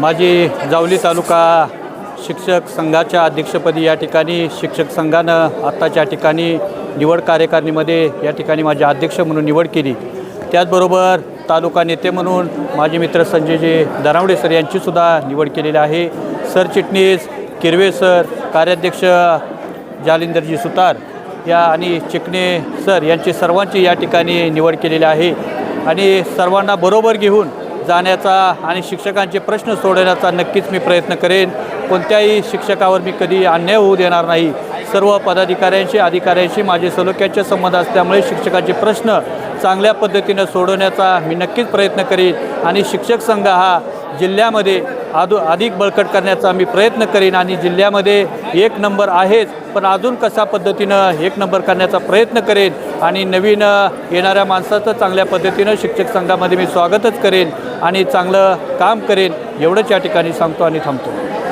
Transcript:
माझी जावली तालुका शिक्षक संघाच्या अध्यक्षपदी या ठिकाणी शिक्षक संघानं आत्ताच्या ठिकाणी निवड कार्यकारिणीमध्ये या ठिकाणी माझे अध्यक्ष म्हणून निवड केली. त्याचबरोबर तालुका नेते म्हणून माझे मित्र संजयजी दरावडे सर यांचीसुद्धा निवड केलेली आहे. सरचिटणीस किरवे सर कार्याध्यक्ष जालिंदरजी सुतार या आणि चिकणे सर यांची सर्वांची या ठिकाणी निवड केलेली आहे. आणि सर्वांना बरोबर घेऊन जाण्याचा आणि शिक्षकांचे प्रश्न सोडवण्याचा नक्कीच मी प्रयत्न करेन. कोणत्याही शिक्षकावर मी कधी अन्याय होऊ देणार नाही. सर्व पदाधिकाऱ्यांशी अधिकाऱ्यांशी माझे सलोख्याचे संबंध असल्यामुळे शिक्षकांचे प्रश्न चांगल्या पद्धतीनं सोडवण्याचा मी नक्कीच प्रयत्न करीन. आणि शिक्षक संघ हा जिल्ह्यामध्ये अदू अधिक बळकट करण्याचा मी प्रयत्न करेन आणि जिल्ह्यामध्ये एक नंबर आहेच पण अजून कशा पद्धतीनं एक नंबर करण्याचा प्रयत्न करेन आणि नवीन येणाऱ्या माणसाचं चांगल्या पद्धतीनं शिक्षक संघामध्ये मी स्वागतच करेन आणि चांगलं काम करेन एवढंच या ठिकाणी सांगतो आणि थांबतो.